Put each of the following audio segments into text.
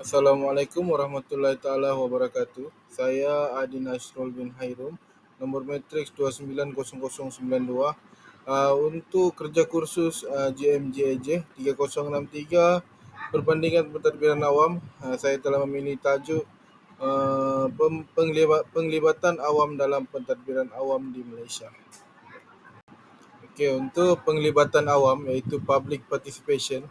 Assalamualaikum warahmatullahi taala wabarakatuh. Saya Adin Ashrul bin Hairum, nombor matriks 290092. Uh, untuk kerja kursus uh, JMJAJ 3063 perbandingan pentadbiran awam, uh, saya telah memilih tajuk uh, penglibatan awam dalam pentadbiran awam di Malaysia. Okey, untuk penglibatan awam iaitu public participation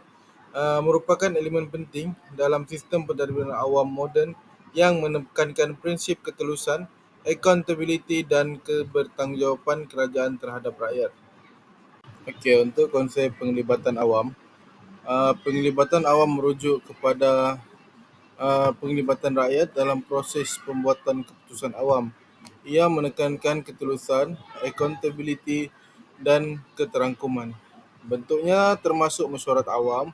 uh, merupakan elemen penting dalam sistem pentadbiran awam moden yang menekankan prinsip ketelusan, accountability dan kebertanggungjawabkan kerajaan terhadap rakyat. Okey, untuk konsep penglibatan awam, uh, penglibatan awam merujuk kepada uh, penglibatan rakyat dalam proses pembuatan keputusan awam. Ia menekankan ketelusan, accountability dan keterangkuman. Bentuknya termasuk mesyuarat awam,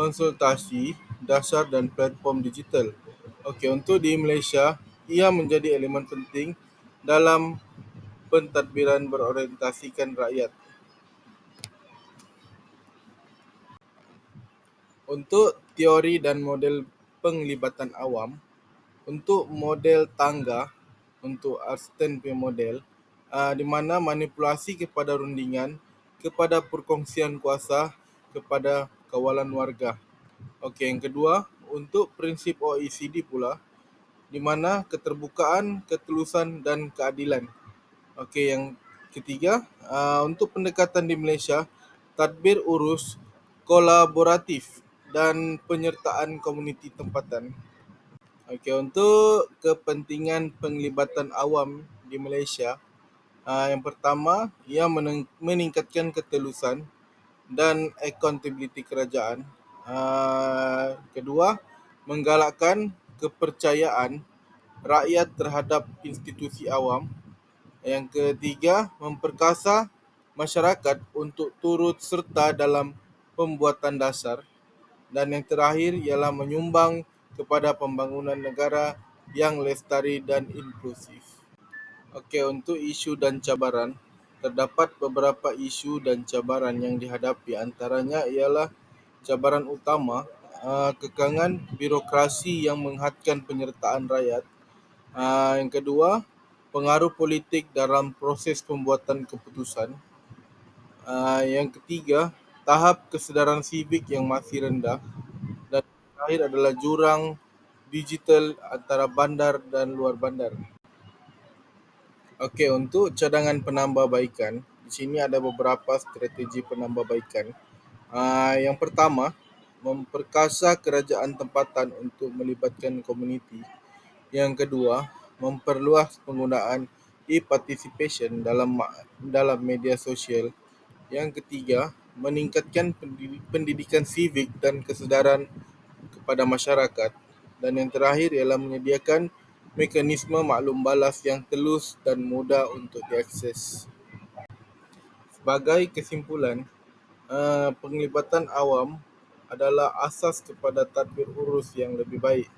konsultasi, dasar dan platform digital. Okey, untuk di Malaysia, ia menjadi elemen penting dalam pentadbiran berorientasikan rakyat. Untuk teori dan model penglibatan awam, untuk model tangga, untuk Arston punya model, uh, di mana manipulasi kepada rundingan, kepada perkongsian kuasa, kepada kawalan warga. Okey, yang kedua, untuk prinsip OECD pula, di mana keterbukaan, ketelusan dan keadilan. Okey, yang ketiga, uh, untuk pendekatan di Malaysia, tadbir urus kolaboratif dan penyertaan komuniti tempatan. Okey, untuk kepentingan penglibatan awam di Malaysia, uh, yang pertama, ia meningkatkan ketelusan dan accountability kerajaan. Uh, kedua, menggalakkan kepercayaan rakyat terhadap institusi awam. Yang ketiga, memperkasa masyarakat untuk turut serta dalam pembuatan dasar. Dan yang terakhir ialah menyumbang kepada pembangunan negara yang lestari dan inklusif. Okey, untuk isu dan cabaran, terdapat beberapa isu dan cabaran yang dihadapi antaranya ialah cabaran utama uh, kekangan birokrasi yang menghadkan penyertaan rakyat. Uh, yang kedua, pengaruh politik dalam proses pembuatan keputusan. Uh, yang ketiga, tahap kesedaran sivik yang masih rendah dan terakhir adalah jurang digital antara bandar dan luar bandar. Okey, untuk cadangan penambahbaikan, di sini ada beberapa strategi penambahbaikan. Uh, yang pertama, memperkasa kerajaan tempatan untuk melibatkan komuniti. Yang kedua, memperluas penggunaan e-participation dalam dalam media sosial. Yang ketiga, meningkatkan pendidikan sivik dan kesedaran kepada masyarakat. Dan yang terakhir ialah menyediakan mekanisme maklum balas yang telus dan mudah untuk diakses. Sebagai kesimpulan, eh, penglibatan awam adalah asas kepada tadbir urus yang lebih baik.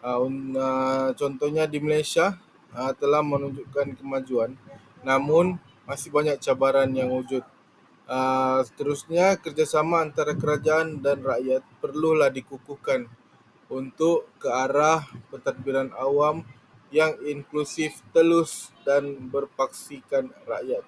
Eh, contohnya di Malaysia eh, telah menunjukkan kemajuan namun masih banyak cabaran yang wujud. Seterusnya, kerjasama antara kerajaan dan rakyat perlulah dikukuhkan untuk ke arah pentadbiran awam yang inklusif, telus dan berpaksikan rakyat.